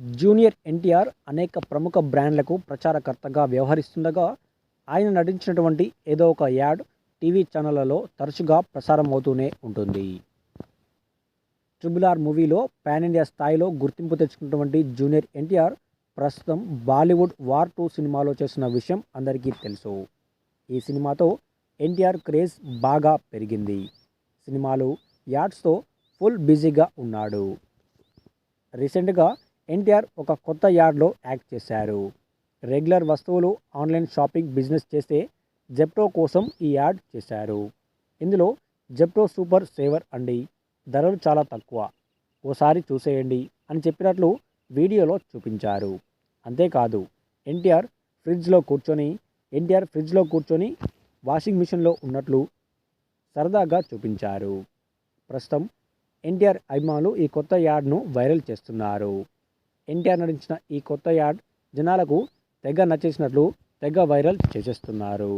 Junior NTR అనేక ప్రముఖ బ్రాండ్లకు ప్రచారకర్తగా వ్యవహరిస్తుండగా ఆయన నటించినటువంటి ఏదో ఒక యాడ్ టీవీ ఛానళ్ళలో తరచుగా ప్రసారం అవుతూనే ఉంటుంది. ట్రిబుల్ ఆర్ మూవీలో పాన్ ఇండియా స్థాయిలో గుర్తింపు తెచ్చుకున్నటువంటి జూనియర్ ఎన్టీఆర్ ప్రస్తుతం బాలీవుడ్ వార్ టూ సినిమాలో చేసిన విషయం అందరికీ తెలుసు. ఈ సినిమాతో ఎన్టీఆర్ క్రేజ్ బాగా పెరిగింది. సినిమాలు యాడ్స్తో ఫుల్ బిజీగా ఉన్నాడు. రీసెంట్గా ఎన్టీఆర్ ఒక కొత్త యాడ్లో యాక్ట్ చేశారు. రెగ్యులర్ వస్తువులు ఆన్లైన్ షాపింగ్ బిజినెస్ చేసే జెప్టో కోసం ఈ యాడ్ చేశారు. ఇందులో జెప్టో సూపర్ సేవర్ అండి. ధరలు చాలా తక్కువ. ఓసారి చూసేయండి అని చెప్పినట్లు వీడియోలో చూపించారు. అంతేకాదు ఎన్టీఆర్ ఫ్రిడ్జ్లో కూర్చొని ఎన్టీఆర్ ఫ్రిడ్జ్లో కూర్చొని వాషింగ్ మిషన్లో ఉన్నట్లు సరదాగా చూపించారు. ప్రస్తుతం ఎన్టీఆర్ అభిమానులు ఈ కొత్త యాడ్ను వైరల్ చేస్తున్నారు. ఎన్టీఆర్ నటించిన ఈ కొత్త యాడ్ జనాలకు తెగ నచ్చేసినట్లు తెగ వైరల్ చేసేస్తున్నారు.